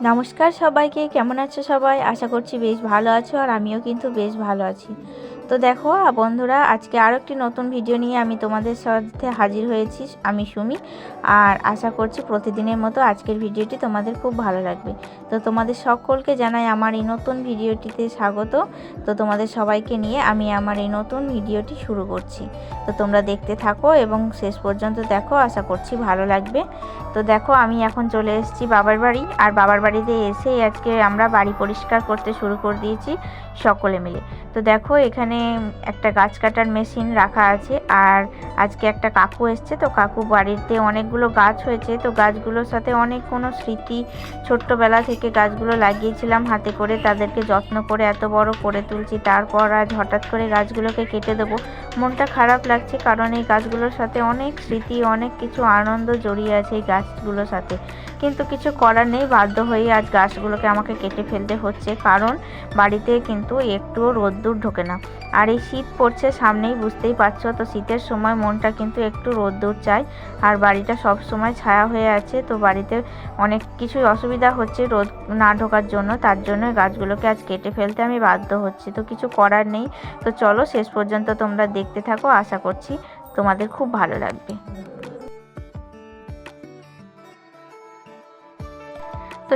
নমস্কার সবাইকে, কেমন আছো সবাই? আশা করছি বেশ ভালো আছো আর আমিও কিন্তু বেশ ভালো আছি। তো দেখো বন্ধুরা, আজকে আরও একটি নতুন ভিডিও নিয়ে আমি তোমাদের সাথে হাজির হয়েছি, আমি সুমি। আর আশা করছি প্রতিদিনের মতো আজকের ভিডিওটি তোমাদের খুব ভালো লাগবে। তো তোমাদের সকলকে জানাই আমার এই নতুন ভিডিওটিতে স্বাগত। তো তোমাদের সবাইকে নিয়ে আমি আমার এই নতুন ভিডিওটি শুরু করছি। তো তোমরা দেখতে থাকো এবং শেষ পর্যন্ত দেখো, আশা করছি ভালো লাগবে। তো দেখো, আমি এখন চলে এসেছি বাবার বাড়ি। আর বাবার বাড়িতে এসে আজকে আমরা বাড়ি পরিষ্কার করতে শুরু করে দিয়েছি সকলে মিলে। তো দেখো, এখানে একটা গাছ কাটার মেশিন রাখা আছে আর আজকে একটা কাকু এসছে, তো কাকু বাড়িতে অনেকগুলো গাছ হয়েছে, তো গাছগুলোর সাথে অনেক কোনো স্মৃতি। ছোট্টবেলা থেকে গাছগুলো লাগিয়েছিলাম হাতে করে, তাদেরকে যত্ন করে, এত বড় করে তুলছি, তারপর আজ হঠাৎ করে গাছগুলোকে কেটে দেবো। মনটা খারাপ লাগছে কারণ এই গাছগুলোর সাথে অনেক স্মৃতি, অনেক কিছু আনন্দ জড়িয়ে আছে এই গাছগুলোর সাথে। কিন্তু কিছু করার নেই, বাধ্য হয়ে আজ গাছগুলোকে আমাকে কেটে ফেলতে হচ্ছে, কারণ বাড়িতে কিন্তু একটুও রোদ্দুর ঢোকে না। আর এই শীত পড়ছে, সামনেই বুঝতেই পারছ তো, শীতের সময় মনটা কিন্তু একটু রোদ্দুর চাই আর বাড়িটা সব সময় ছায়া হয়ে আছে, তো বাড়িতে অনেক কিছুই অসুবিধা হচ্ছে রোদ না ঢোকার জন্য, তার জন্য গাছগুলোকে আজ কেটে ফেলতে আমি বাধ্য হচ্ছি, তো কিছু করার নেই। তো চলো, শেষ পর্যন্ত তোমরা দেখতে থাকো, আশা করছি তোমাদের খুব ভালো লাগবে।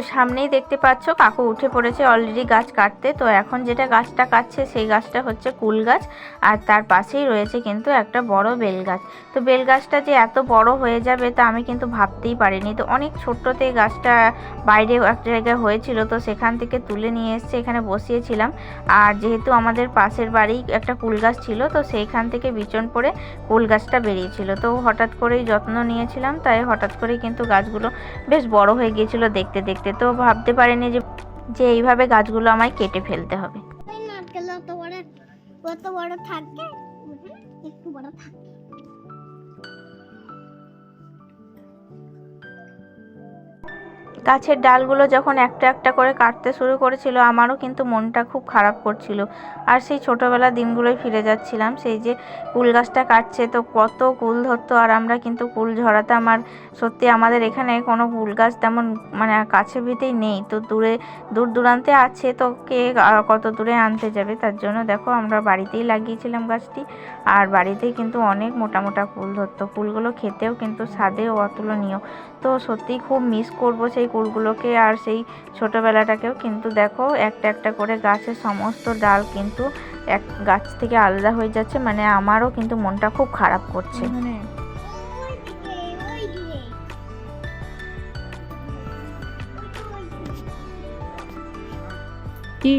তো সামনেই দেখতে পাচ্ছ কাকু উঠে পড়েছে অলরেডি গাছ কাটতে। তো এখন যেটা গাছটা কাটছে সেই গাছটা হচ্ছে কুল গাছ, আর তার পাশেই রয়েছে কিন্তু একটা বড় বেল গাছ। তো বেল গাছটা যে এত বড় হয়ে যাবে তা আমি কিন্তু ভাবতেই পারিনি। তো অনেক ছোট্টতে গাছটা বাইরে একটা জায়গায় হয়েছিল, তো সেখান থেকে তুলে নিয়ে এসছে, এখানে বসিয়েছিলাম। আর যেহেতু আমাদের পাশের বাড়ি একটা কুল গাছ ছিল, তো সেইখান থেকে বিচন পড়ে কুল গাছটা বেরিয়েছিল। তো হঠাৎ করেই যত্ন নিয়েছিলাম, তাই হঠাৎ করেই কিন্তু গাছগুলো বেশ বড় হয়ে গিয়েছিল দেখতে দেখতে। তো ভাবতে পারিনি যে যে এইভাবে গাছগুলো আমায় কেটে ফেলতে হবে। নারকেল অত বড় কত বড় থাকে? একটু বড় থাকে। গাছের ডালগুলো যখন একটা একটা করে কাটতে শুরু করেছিল, আমারও কিন্তু মনটা খুব খারাপ করছিল। আর সেই ছোটোবেলার দিনগুলোই ফিরে যাচ্ছিলাম, সেই যে কুল গাছটা কাটছে তো কত কুল ধরতো, আর আমরা কিন্তু কুল ঝরাতাম। আর সত্যি আমাদের এখানে কোনো কুল গাছ তেমন মানে কাছে ভিতেই নেই। তো দূরে, দূর দূরান্তে আছে তো কে কত দূরে আনতে যাবে, তার জন্য দেখো আমরা বাড়িতেই লাগিয়েছিলাম গাছটি। আর বাড়িতেই কিন্তু অনেক মোটা মোটা কুল ধরতো। কুলগুলো খেতেও কিন্তু স্বাদেও অতুলনীয়। তো সত্যি খুব মিস করব সেই কুলগুলোকে আর সেই ছোটোবেলাটাকেও কিন্তু দেখো, একটা একটা করে গাছের সমস্ত ডাল কিন্তু এক গাছ থেকে আলাদা হয়ে যাচ্ছে মানে আমারও কিন্তু মনটা খুব খারাপ করছে। ওইদিকে কি?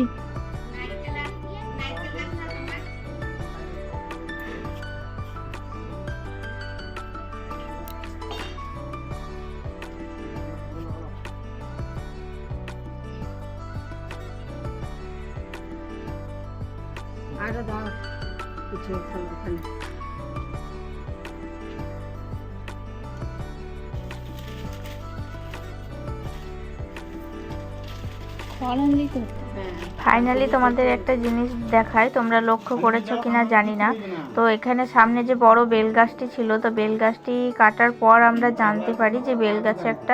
কিছু ওখানে। হ্যাঁ। ফাইনালি তোমাদের একটা জিনিস দেখায় তোমরা লক্ষ্য করেছ কিনা জানি না। তো এখানে সামনে যে বড় বেল গাছটি ছিল, তো বেল গাছটি কাটার পর আমরা জানতে পারি যে বেল গাছে একটা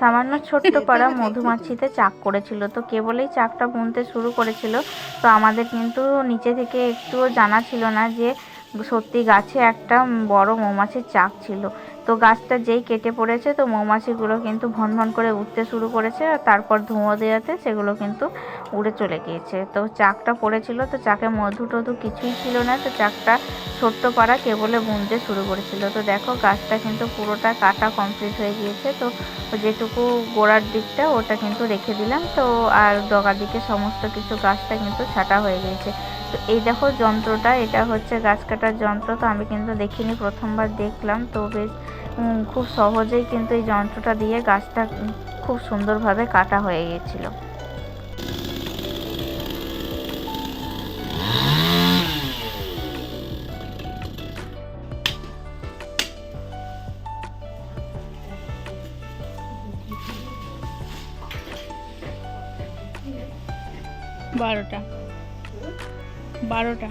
সামান্য ছোট্ট পাড়া মধুমাছিতে চাক করেছিল। তো কেবলেই চাকটা বুনতে শুরু করেছিল। তো আমাদের কিন্তু নিচে থেকে একটুও জানা ছিল না যে সত্যি গাছে একটা বড় মৌমাছির চাক ছিল। তো গাছটা যেই কেটে পড়েছে, তো মৌমাছিগুলো কিন্তু ভন ভন করে উঠতে শুরু করেছে আর তারপর ধুঁয়ো দেওয়াতে সেগুলো কিন্তু উড়ে চলে গিয়েছে। তো চাকটা পড়েছিল, তো চাকে মধু টধু কিছুই ছিল না, তো চাকটা ছোট্ট পাড়া কেবলে বুনতে শুরু করেছিল। তো দেখো গাছটা কিন্তু পুরোটা কাটা কমপ্লিট হয়ে গিয়েছে, তো যেটুকু গোড়ার দিকটা ওটা কিন্তু রেখে দিলাম, তো আর ডগার দিকে সমস্ত কিছু গাছটা কিন্তু ছাটা হয়ে গিয়েছে। তো এই দেখো যন্ত্রটা, এটা হচ্ছে গাছ কাটার যন্ত্র, তো আমি কিন্তু দেখিনি, প্রথমবার দেখলাম, তো বেশ খুব সহজেই কিন্তু এই যন্ত্রটা দিয়ে গাছটা খুব সুন্দরভাবে কাটা হয়ে গিয়েছিল। বারোটা। বারোটা।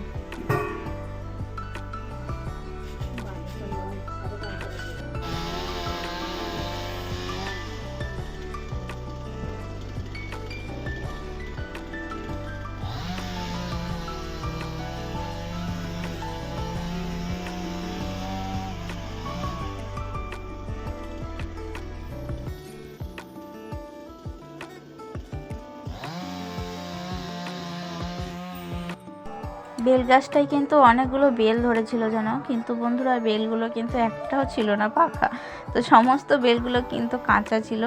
বেল গাছটায় কিন্তু অনেকগুলো বেল ধরেছিল যেন, কিন্তু বন্ধুরা বেলগুলো কিন্তু একটাও ছিল না পাকা। তো সমস্ত বেলগুলো কিন্তু কাঁচা ছিল।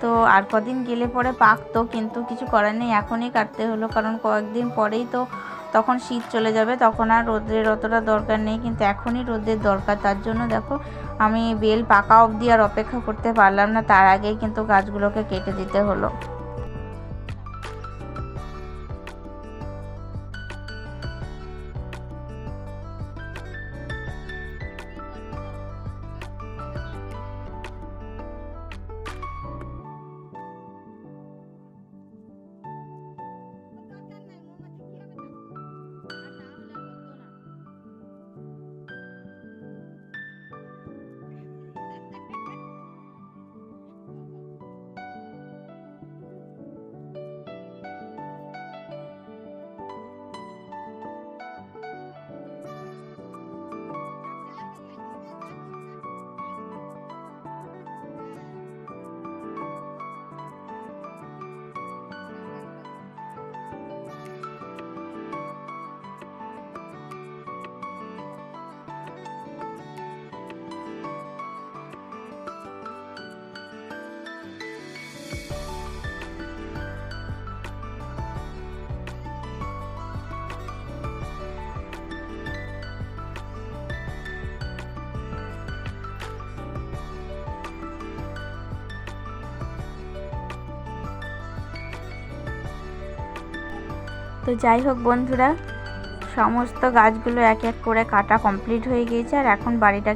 তো আর কদিন গেলে পরে পাকতো, কিন্তু কিছু করার নেই, এখনই কাটতে হলো। কারণ কয়েকদিন পরেই তো তখন শীত চলে যাবে, তখন আর রোদের অতটা দরকার নেই, কিন্তু এখনই রোদের দরকার। তার জন্য দেখো, আমি বেল পাকা অবধি আর অপেক্ষা করতে পারলাম না, তার আগেই কিন্তু গাছগুলোকে কেটে দিতে হলো। তো যাই হোক বন্ধুরা, সমস্ত গাছগুলো এক এক করে কাটা কমপ্লিট হয়ে গিয়েছে আর এখন বাড়িটা